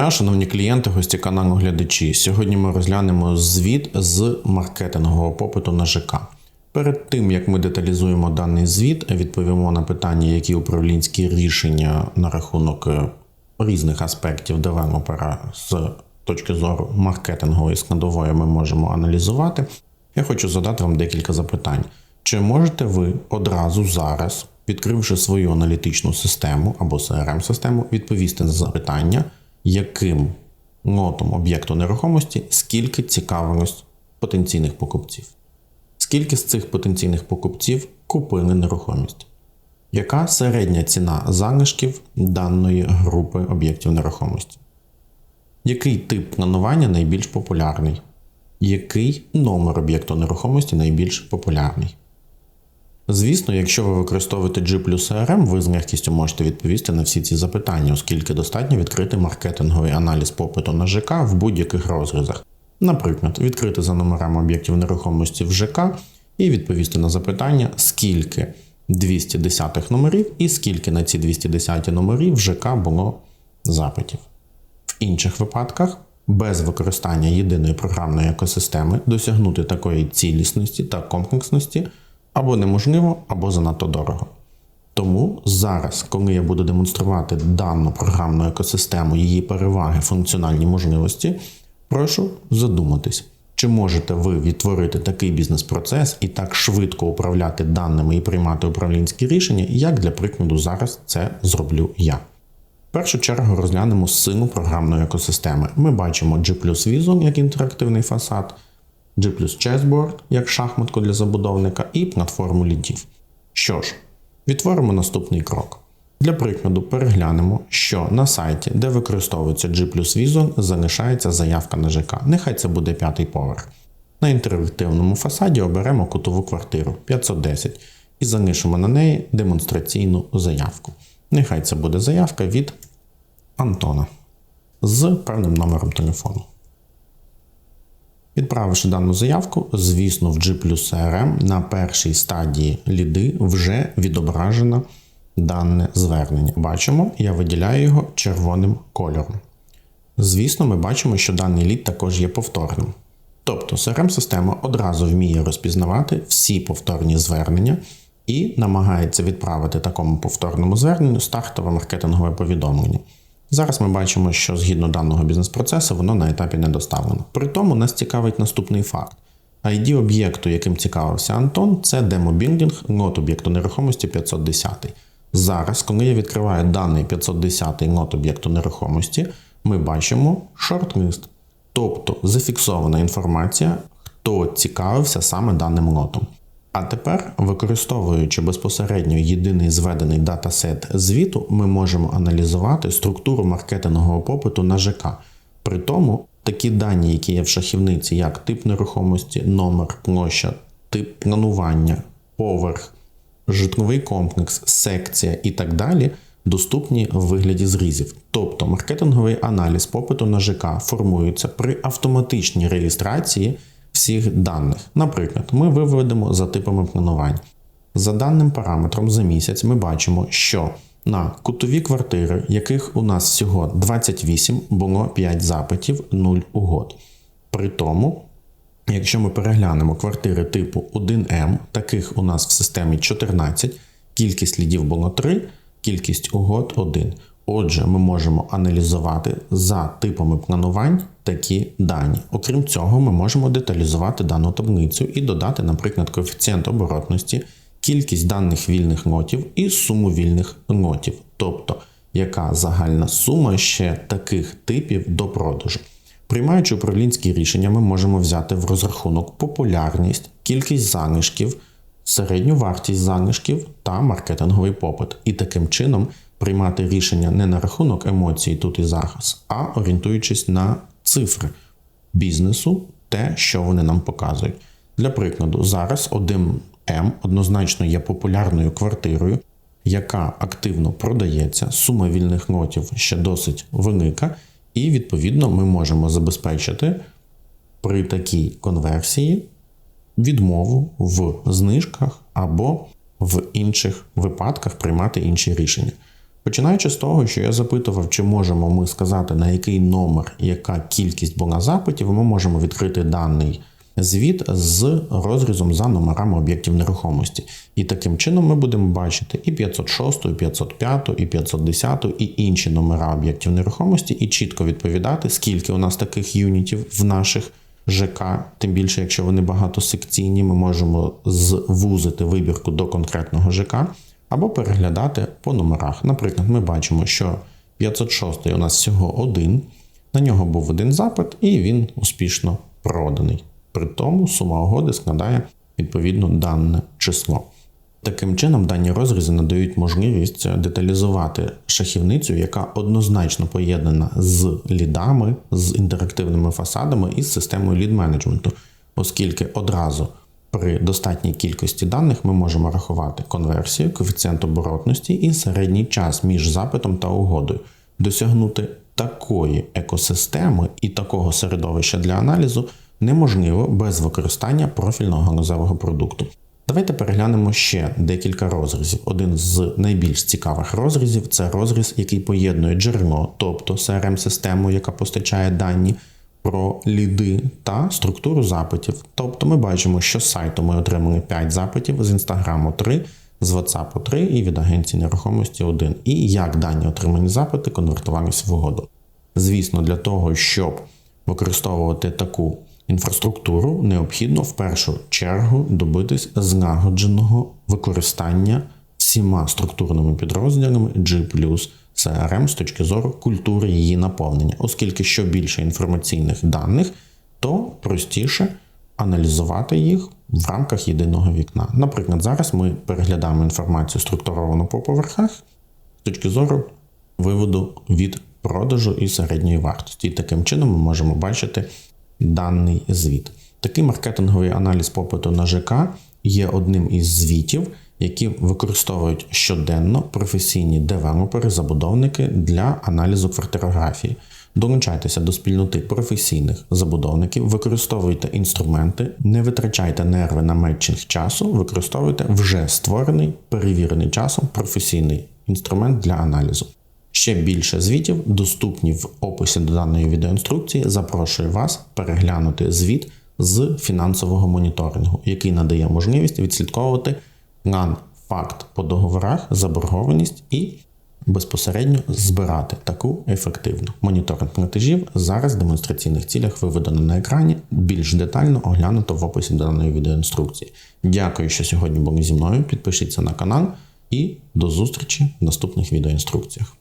дня, шановні клієнти, гості каналу глядачі. Сьогодні ми розглянемо звіт з маркетингового попиту на ЖК. Перед тим як ми деталізуємо даний звіт, відповімо на питання, які управлінські рішення на рахунок е, різних аспектів девелопера з точки зору маркетингової складової ми можемо аналізувати. Я хочу задати вам декілька запитань. Чи можете ви одразу зараз, відкривши свою аналітичну систему або crm систему відповісти на запитання, яким нотом об'єкту нерухомості скільки цікавилось потенційних покупців? Скільки з цих потенційних покупців купили нерухомість? Яка середня ціна залишків даної групи об'єктів нерухомості? Який тип планування найбільш популярний? Який номер об'єкту нерухомості найбільш популярний? Звісно, якщо ви використовуєте G CRM, ви з легкістю можете відповісти на всі ці запитання, оскільки достатньо відкрити маркетинговий аналіз попиту на ЖК в будь-яких розрізах. Наприклад, відкрити за номерами об'єктів нерухомості в ЖК і відповісти на запитання, скільки 210 номерів і скільки на ці 210 номерів в ЖК було запитів. В інших випадках, без використання єдиної програмної екосистеми досягнути такої цілісності та комплексності або неможливо, або занадто дорого. Тому зараз, коли я буду демонструвати дану програмну екосистему, її переваги, функціональні можливості, прошу задуматись, чи можете ви відтворити такий бізнес-процес і так швидко управляти даними і приймати управлінські рішення, як для прикладу зараз це зроблю я. В першу чергу розглянемо силу програмної екосистеми. Ми бачимо G Vision як інтерактивний фасад. G Chessboard як шахматку для забудовника і платформу лідів. Що ж, відтворимо наступний крок. Для прикладу, переглянемо, що на сайті, де використовується G Vision, залишається заявка на ЖК. Нехай це буде п'ятий поверх. На інтерактивному фасаді оберемо кутову квартиру 510 і залишимо на неї демонстраційну заявку. Нехай це буде заявка від Антона з певним номером телефону. Відправивши дану заявку, звісно, в G CRM на першій стадії ліди вже відображено дане звернення. Бачимо, я виділяю його червоним кольором. Звісно, ми бачимо, що даний лід також є повторним. Тобто CRM-система одразу вміє розпізнавати всі повторні звернення і намагається відправити такому повторному зверненню стартове маркетингове повідомлення. Зараз ми бачимо, що згідно даного бізнес-процесу воно на етапі не доставлено. При тому нас цікавить наступний факт. ID об'єкту, яким цікавився Антон, це демобілдинг лот об'єкту нерухомості 510. Зараз, коли я відкриваю даний 510 лот об'єкту нерухомості, ми бачимо шорт-лист, тобто зафіксована інформація, хто цікавився саме даним лотом. А тепер, використовуючи безпосередньо єдиний зведений датасет звіту, ми можемо аналізувати структуру маркетингового попиту на ЖК. При тому такі дані, які є в шахівниці, як тип нерухомості, номер, площа, тип планування, поверх, житловий комплекс, секція і так далі, доступні в вигляді зрізів. Тобто маркетинговий аналіз попиту на ЖК формується при автоматичній реєстрації всіх даних. Наприклад, ми виведемо за типами планувань. За даним параметром за місяць ми бачимо, що на кутові квартири, яких у нас всього 28, було 5 запитів, 0 угод. При тому, якщо ми переглянемо квартири типу 1М, таких у нас в системі 14, кількість слідів було 3, кількість угод 1. Отже, ми можемо аналізувати за типами планувань такі дані. Окрім цього, ми можемо деталізувати дану таблицю і додати, наприклад, коефіцієнт оборотності, кількість даних вільних нотів і суму вільних нотів, тобто яка загальна сума ще таких типів до продажу. Приймаючи управлінські рішення, ми можемо взяти в розрахунок популярність, кількість залишків, середню вартість залишків та маркетинговий попит. І таким чином приймати рішення не на рахунок емоцій тут і зараз, а орієнтуючись на цифри бізнесу, те, що вони нам показують. Для прикладу, зараз 1М однозначно є популярною квартирою, яка активно продається, сума вільних лотів ще досить велика, і, відповідно, ми можемо забезпечити при такій конверсії відмову в знижках або в інших випадках приймати інші рішення. Починаючи з того, що я запитував, чи можемо ми сказати, на який номер, яка кількість була запитів, ми можемо відкрити даний звіт з розрізом за номерами об'єктів нерухомості. І таким чином ми будемо бачити і 506, і 505, і 510, і інші номера об'єктів нерухомості, і чітко відповідати, скільки у нас таких юнітів в наших ЖК, тим більше, якщо вони багатосекційні, ми можемо звузити вибірку до конкретного ЖК або переглядати по номерах. Наприклад, ми бачимо, що 506 у нас всього один, на нього був один запит, і він успішно проданий. При тому сума угоди складає відповідно дане число. Таким чином, дані розрізи надають можливість деталізувати шахівницю, яка однозначно поєднана з лідами, з інтерактивними фасадами і з системою лід-менеджменту, оскільки одразу при достатній кількості даних ми можемо рахувати конверсію, коефіцієнт оборотності і середній час між запитом та угодою. Досягнути такої екосистеми і такого середовища для аналізу неможливо без використання профільного галузевого продукту. Давайте переглянемо ще декілька розрізів. Один з найбільш цікавих розрізів це розріз, який поєднує джерело, тобто crm систему яка постачає дані про ліди та структуру запитів. Тобто ми бачимо, що з сайту ми отримали 5 запитів, з інстаграму 3, з WhatsApp 3 і від агенції нерухомості 1. І як дані отримані запити конвертувалися в угоду. Звісно, для того, щоб використовувати таку інфраструктуру, необхідно в першу чергу добитись злагодженого використання всіма структурними підрозділами G CRM з точки зору культури її наповнення, оскільки що більше інформаційних даних, то простіше аналізувати їх в рамках єдиного вікна. Наприклад, зараз ми переглядаємо інформацію структуровану по поверхах з точки зору виводу від продажу і середньої вартості. І таким чином ми можемо бачити даний звіт. Такий маркетинговий аналіз попиту на ЖК є одним із звітів, які використовують щоденно професійні девелопери, забудовники для аналізу квартирографії. Долучайтеся до спільноти професійних забудовників, використовуйте інструменти, не витрачайте нерви на метчинг часу, використовуйте вже створений, перевірений часом професійний інструмент для аналізу. Ще більше звітів доступні в описі до даної відеоінструкції. Запрошую вас переглянути звіт з фінансового моніторингу, який надає можливість відслідковувати план, факт по договорах, заборгованість і безпосередньо збирати таку ефективну моніторинг платежів. Зараз в демонстраційних цілях виведено на екрані, більш детально оглянуто в описі даної відеоінструкції. Дякую, що сьогодні були зі мною. Підпишіться на канал і до зустрічі в наступних відеоінструкціях.